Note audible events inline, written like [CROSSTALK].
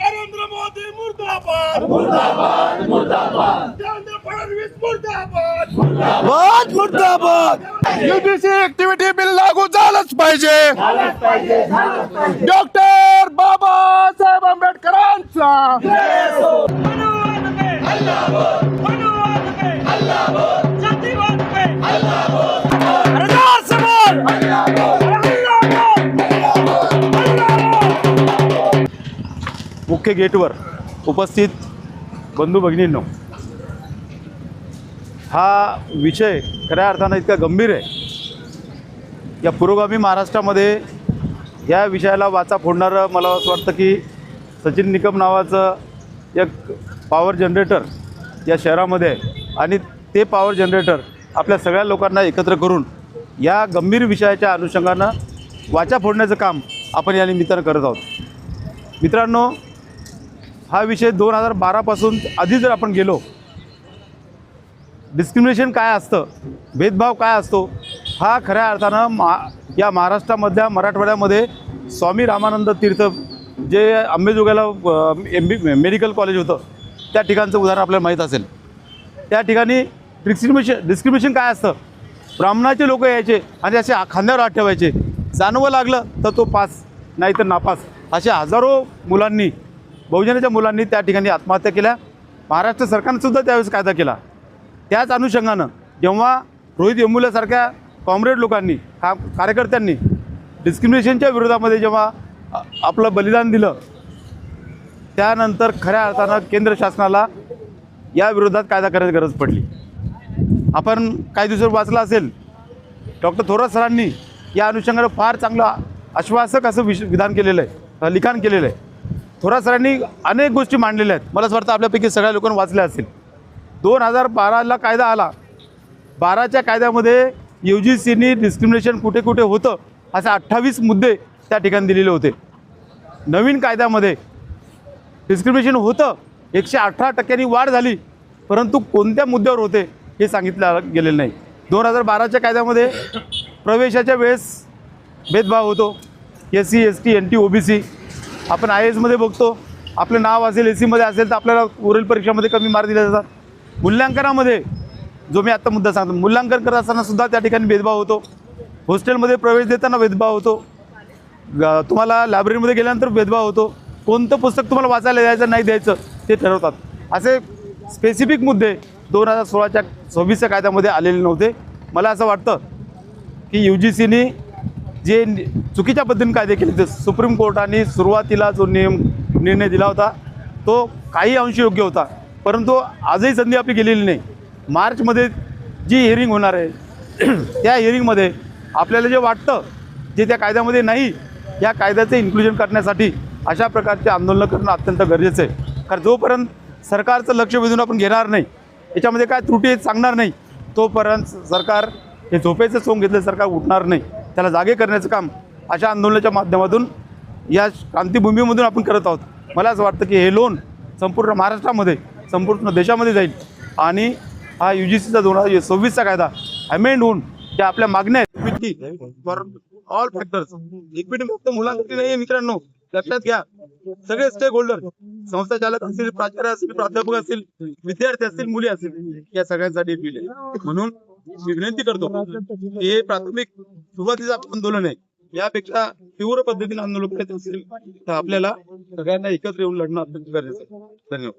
नरेंद्र मोदी मुर्दाबाद। मुर्दाबाद मुर्दाबाद। मुर्दाबाद। मुर्दाबाद युबीसी बिल लागू झालंच पाहिजे. डॉक्टर बाबासाहेब आंबेडकरांचा. मुख्य गेटवर उपस्थित बंधू भगिनींनो हा विषय खऱ्या अर्थानं इतका गंभीर आहे. या पुरोगामी महाराष्ट्रामध्ये या विषयाला वाचा फोडणारं मला असं वाटतं की सचिन निकम नावाचं एक पॉवर जनरेटर या शहरामध्ये आहे. आणि ते पॉवर जनरेटर आपल्या सगळ्या लोकांना एकत्र करून या गंभीर विषयाच्या अनुषंगानं वाचा फोडण्याचं काम आपण या निमित्तानं करत आहोत. मित्रांनो हा विषय दोन हजार बारापासून आधी जर आपण गेलो डिस्क्रिमिनेशन काय असतं भेदभाव काय असतो हा खऱ्या अर्थानं मा या महाराष्ट्रामधल्या मराठवाड्यामध्ये स्वामी रामानंद तीर्थ जे अंबेजोगाईला एम बी मेडिकल कॉलेज होतं त्या ठिकाणचं उदाहरण आपल्याला माहीत असेल. त्या ठिकाणी डिस्क्रिमिनेशन डिस्क्रिमिनेशन काय असतं? ब्राह्मणाचे लोक यायचे आणि असे खांद्यावर हात ठेवायचे. जाणवं लागलं तर तो पास नाही तर नापास. असे हजारो मुलांनी बहुजनाच्या मुलांनी त्या ठिकाणी आत्महत्या केल्या. महाराष्ट्र सरकारनं सुद्धा त्यावेळेस कायदा केला. त्याच अनुषंगानं जेव्हा रोहित वेमुल्यासारख्या कॉम्रेड लोकांनी का कार्यकर्त्यांनी डिस्क्रिमिनेशनच्या विरोधामध्ये जेव्हा आपलं बलिदान दिलं त्यानंतर खऱ्या अर्थानं केंद्र शासनाला या विरोधात कायदा करायची गरज पडली. आपण काही दिवसावर वाचलं असेल डॉक्टर थोरात सरांनी या अनुषंगानं फार चांगलं आश्वासक असं विश विधान केलेलं आहे लिखाण केलेलं आहे. थोरात सरांनी अनेक गोष्टी मांडलेल्या आहेत. मला असं वाटतं आपल्यापैकी सगळ्या लोकांनी वाचल्या असतील. दोन हजार बाराला कायदा आला. बाराच्या कायद्यामध्ये यू जी सीनी डिस्क्रिमिनेशन कुठे कुठे होतं असे अठ्ठावीस मुद्दे त्या ठिकाणी दिलेले होते. नवीन कायद्यामध्ये डिस्क्रिमिनेशन होतं. एकशे अठरा टक्क्यांनी वाढ झाली. परंतु कोणत्या मुद्द्यावर होते हे सांगितलं गेलेलं नाही. दोन हजार बाराच्या कायद्यामध्ये प्रवेशाच्या वेळेस भेदभाव होतो. S C S T N T O B C आपण आय एसमध्ये बघतो आपलं नाव असेल एस सीमध्ये असेल तर आपल्याला वरील परीक्षामध्ये कमी मार्क दिले जातात. मूल्यांकनामध्ये जो मी आत्ता मुद्दा सांगतो मूल्यांकन करत असताना सुद्धा त्या ठिकाणी भेदभाव होतो. हॉस्टेलमध्ये प्रवेश देताना भेदभाव होतो. ग- तुम्हाला लायब्ररीमध्ये गेल्यानंतर भेदभाव होतो. कोणतं पुस्तक तुम्हाला वाचायला द्यायचं नाही द्यायचं ते ठरवतात. असे स्पेसिफिक मुद्दे दोन हजार सोळाच्या सव्वीसच्या कायद्यामध्ये आलेले नव्हते. मला असं वाटतं की यू जी सीने जे चुकीच्या पद्धतीने कायदे केले ते सुप्रीम कोर्टाने सुरुवातीला जो नियम निर्णय दिला होता तो काही अंशी योग्य होता. परंतु आजही संधी आपली गेलेली नाही. मार्चमध्ये जी हिअरिंग होणार आहे [CLEARS THROAT] त्या हिअरिंगमध्ये आपल्याला जे वाटतं जे त्या कायद्यामध्ये नाही या कायद्याचं इन्क्लुजन करण्यासाठी अशा प्रकारचे आंदोलनं करणं अत्यंत गरजेचं आहे. कारण जोपर्यंत सरकारचं लक्ष वेधून आपण घेणार नाही याच्यामध्ये काय त्रुटी आहेत सांगणार नाही तोपर्यंत सरकार हे झोपेचं सोंग घेतलं सरकार उठणार नाही. त्याला जागे करण्याचं काम अशा आंदोलनाच्या माध्यमातून या क्रांतीभूमीमधून आपण करत आहोत. मला असं वाटतं की हे लोन संपूर्ण महाराष्ट्रामध्ये संपूर्ण देशामध्ये जाईल. आणि हा यू जी सीचा दोन हजार सव्वीसचा कायदा अमेंड होऊन ज्या आपल्या मागण्या आहेत. ऑल फॅक्टर्स इक्विटी फक्त मुलांसाठी नाही मित्रांनो. लक्षात घ्या. सगळे स्टेक होल्डर संस्था चालक असतील प्राचार्य असतील प्राध्यापक असतील विद्यार्थी असतील मुली असतील या सगळ्यांसाठी बिल म्हणून मी विनंती करतो हे प्राथमिक सुरुवातीचं आंदोलन आहे. यापेक्षा तीव्र पद्धतीने आंदोलन करायचं असेल तर आपल्याला सगळ्यांना एकत्र येऊन लढणं अत्यंत गरजेचं आहे. धन्यवाद.